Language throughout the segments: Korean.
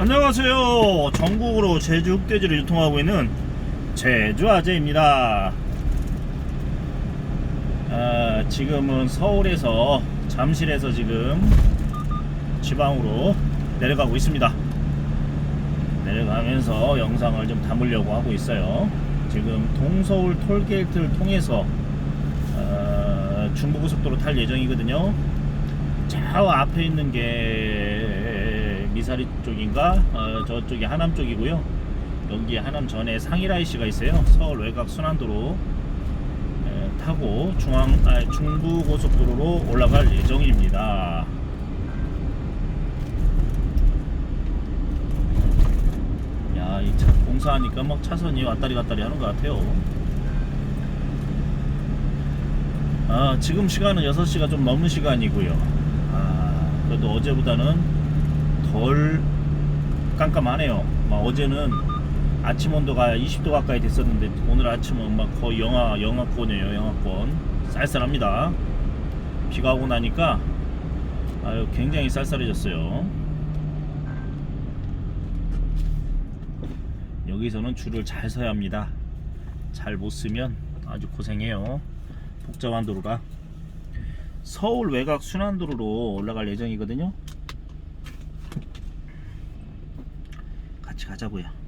안녕하세요. 전국으로 제주 흑돼지를 유통하고 있는 제주 아재입니다. 아, 지금은 서울에서 잠실에서 지금 지방으로 내려가고 있습니다. 내려가면서 영상을 좀 담으려고 하고 있어요. 지금 동서울 톨게이트를 통해서 어, 중부고속도로 탈 예정이거든요. 저 앞에 있는 게 미사리 쪽인가? 어, 저쪽이 하남 쪽이고요. 여기 하남 전에 상일IC가 있어요. 서울 외곽 순환도로 에, 타고 중앙 아, 중부고속도로로 올라갈 예정입니다. 야, 이 차 공사하니까 막 차선이 왔다리 갔다리 하는 것 같아요. 아, 지금 시간은 6시가 좀 넘는 시간이고요. 아, 그래도 어제보다는 덜 깜깜하네요. 막 어제는 아침 온도가 20도 가까이 됐었는데 오늘 아침은 막 거의 영하 영하권이에요. 영하권 쌀쌀합니다. 비가 오고 나니까 아유 굉장히 쌀쌀해졌어요. 여기서는 줄을 잘 서야 합니다. 잘 못 쓰면 아주 고생해요. 복잡한 도로가 서울 외곽 순환도로로 올라갈 예정이거든요. 같이 가자고요.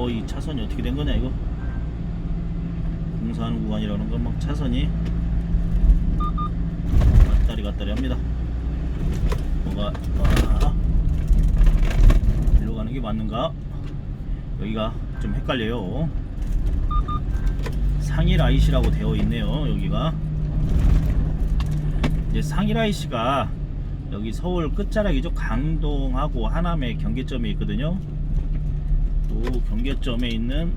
어, 이 차선이 어떻게 된 거냐 이거? 공사하는 구간이라는 건 막 차선이 왔다리 갔다리 합니다. 뭐가 아, 일로 가는 게 맞는가? 여기가 좀 헷갈려요. 상일 IC라고 되어 있네요. 여기가 이제 상일 IC가 여기 서울 끝자락이죠. 강동하고 하남의 경계점이 있거든요. 또 경계점에 있는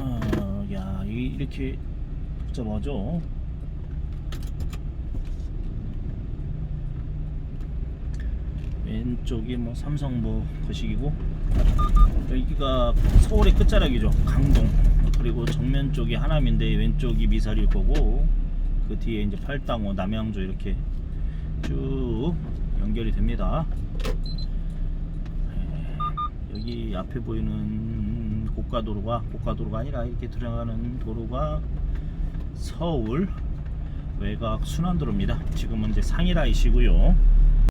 어, 야 이- 이렇게 복잡하죠? 왼쪽이 뭐 삼성 뭐 거식이고 여기가 서울의 끝자락이죠. 강동. 그리고 정면 쪽이 하남인데 왼쪽이 미사리일 거고 그 뒤에 이제 팔당호 남양주 이렇게 쭉 연결이 됩니다. 네, 여기 앞에 보이는 고가도로가 고가도로가 아니라 이렇게 들어가는 도로가 서울 외곽 순환도로입니다. 지금은 이제 상일아이시고요.